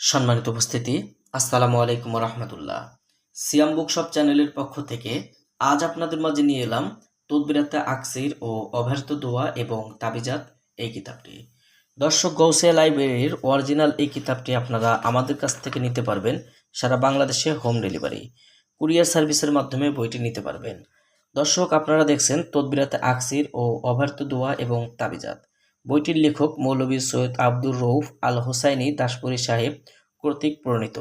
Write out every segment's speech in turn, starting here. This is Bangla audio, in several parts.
সম্মানিত উপস্থিতি, আসসালামু আলাইকুম রহমতুল্লাহ সিয়াম বুকশপ চ্যানেলের পক্ষ থেকে আজ আপনাদের মাঝে নিয়ে এলাম তদবিরাতে আকসির ও অভ্যর্থ দোয়া এবং তাবিজাত এই কিতাবটি। দর্শক গৌসিয়া লাইব্রেরির অরিজিনাল এই কিতাবটি আপনারা আমাদের কাছ থেকে নিতে পারবেন সারা বাংলাদেশে হোম ডেলিভারি, কুরিয়ার সার্ভিসের মাধ্যমে বইটি নিতে পারবেন। দর্শক, আপনারা দেখছেন তদবিরাতে আকসির ও অভ্যর্থ দোয়া এবং তাবিজাত। বইটির লেখক মৌলভী সৈয়দ আব্দুর রৌফ আল হোসাইনি দাসপুরী সাহেব কর্তৃক প্রণীত।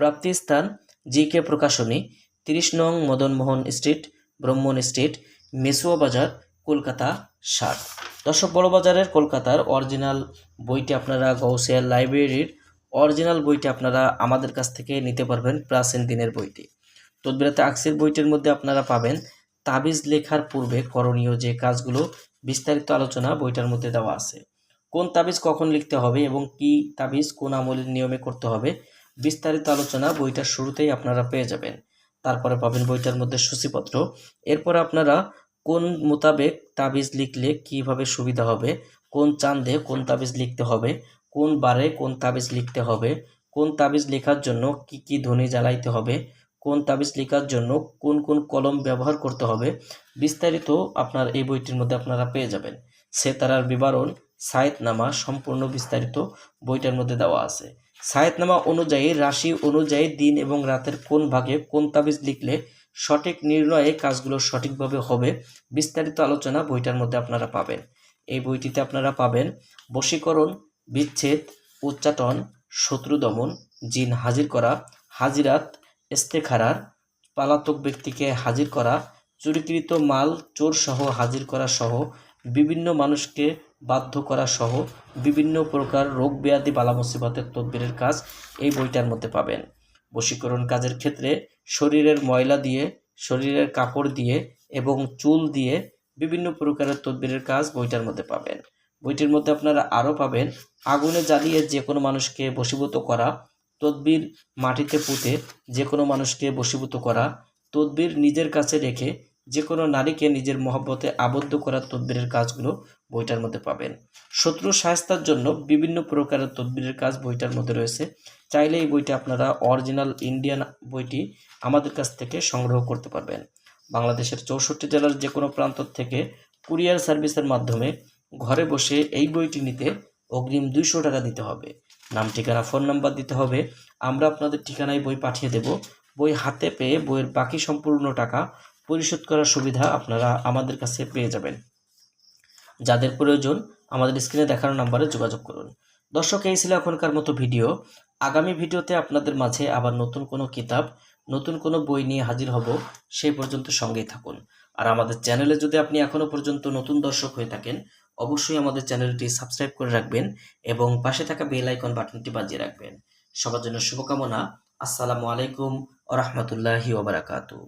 প্রাপ্তিস্থান জি কে প্রকাশনী, তিরিশ নং মদনমোহন স্ট্রিট, ব্রহ্মণ স্ট্রিট, মেসুয়া বাজার, কলকাতা ষাট। দর্শক, বড় বাজারের কলকাতার অরিজিনাল বইটি আপনারা গৌসিয়া লাইব্রেরির অরিজিনাল বইটি আপনারা আমাদের কাছ থেকে নিতে পারবেন প্রাচীন দিনের বইটি। তদবিরাতে আকসির বইটির মধ্যে আপনারা পাবেন তাবিজ লেখার পূর্বে করণীয় যে কাজগুলো বিস্তারিত আলোচনা বইটার মধ্যে দেওয়া আছে। কোন তাবিজ কখন লিখতে হবে এবং কি তাবিজ কোন আমলের নিয়মে করতে হবে, বিস্তারিত আলোচনা বইটার শুরুতেই আপনারা পেয়ে যাবেন। তারপরে পাবেন বইটার মধ্যে সূচিপত্র। এরপর আপনারা কোন মোতাবেক তাবিজ লিখলে কীভাবে সুবিধা হবে, কোন চাঁদে কোন তাবিজ লিখতে হবে, কোন বারে কোন তাবিজ লিখতে হবে, কোন তাবিজ লেখার জন্য কি কি ধ্বনি জ্বালাইতে হবে কোন তাবিজ লেখার জন্য কোন কোন কলম ব্যবহার করতে হবে, বিস্তারিত আপনার এই বইটির মধ্যে আপনারা পেয়ে যাবেন। সেতারার বিবরণ, সায়েতনামা সম্পূর্ণ বিস্তারিত বইটার মধ্যে দেওয়া আছে। সায়েতনামা অনুযায়ী, রাশি অনুযায়ী দিন এবং রাতের কোন ভাগে কোন তাবিজ লিখলে সঠিক নির্ণয়ে কাজগুলো সঠিকভাবে হবে, বিস্তারিত আলোচনা বইটার মধ্যে আপনারা পাবেন। এই বইটিতে আপনারা পাবেন বশীকরণ, বিচ্ছেদ, উচ্চাটন, শত্রু দমন, জিন হাজির করা, হাজিরাত ইস্তেখারার পালাতক ব্যক্তিকে হাজির করা, চুরিকৃত মাল, চোর সহ হাজির করা সহ বিভিন্ন মানুষকে বাধ্য করা সহ বিভিন্ন প্রকার রোগ ব্যাধি বালা মুসিবতের তদবিরের কাজ এই বইটার মধ্যে পাবেন। বশীকরণ কাজের ক্ষেত্রে শরীরের ময়লা দিয়ে, শরীরের কাপড় দিয়ে এবং চুল দিয়ে বিভিন্ন প্রকারের তদবিরের কাজ বইটার মধ্যে পাবেন। বইটির মধ্যে আপনারা আরও পাবেন, আগুনে জ্বালিয়ে যে কোনো মানুষকে বশীভূত করা তদবির মাটিতে পুঁতে যে কোনো মানুষকে বশীভূত করা, তদবির নিজের কাছে রেখে যে কোনো নারীকে নিজের মহব্বতে আবদ্ধ করা তদবিরের কাজগুলো বইটার মধ্যে পাবেন। শত্রু সাহস্তার জন্য বিভিন্ন প্রকারের তদবিরের কাজ বইটার মধ্যে রয়েছে। চাইলে এই বইটা আপনারা অরিজিনাল ইন্ডিয়ান বইটি আমাদের কাছ থেকে সংগ্রহ করতে পারবেন। বাংলাদেশের চৌষট্টি জেলার যে কোনো প্রান্ত থেকে কুরিয়ার সার্ভিসের মাধ্যমে ঘরে বসে এই বইটি নিতে অগ্রিম দুইশো টাকা দিতে হবে। নাম, ঠিকানা, ফোন নাম্বার দিতে হবে। আমরা আপনাদের ঠিকানায় বই পাঠিয়ে দেব। বই হাতে পেয়ে বইয়ের বাকি সম্পূর্ণ টাকা পরিশোধ করার সুবিধা আপনারা আমাদের কাছে পেয়ে যাবেন। যাদের প্রয়োজন আমাদের স্ক্রিনে দেখানো নাম্বারে যোগাযোগ করুন। দর্শক, এই ছিল এখনকার মতো ভিডিও। আগামী ভিডিওতে আপনাদের মাঝে আবার নতুন কোনো কিতাব নতুন কোনো বই নিয়ে হাজির হব সেই পর্যন্ত সঙ্গেই থাকুন। আর আমাদের চ্যানেলে যদি আপনি এখনও পর্যন্ত নতুন দর্শক হয়ে থাকেন, অবশ্যই আমাদের চ্যানেলটি সাবস্ক্রাইব করে রাখবেন এবং পাশে থাকা বেল আইকন বাটনটি বাজিয়ে রাখবেন। সবার জন্য শুভকামনা। আসসালামু আলাইকুম ও রহমতুল্লাহি ওবরাকাতু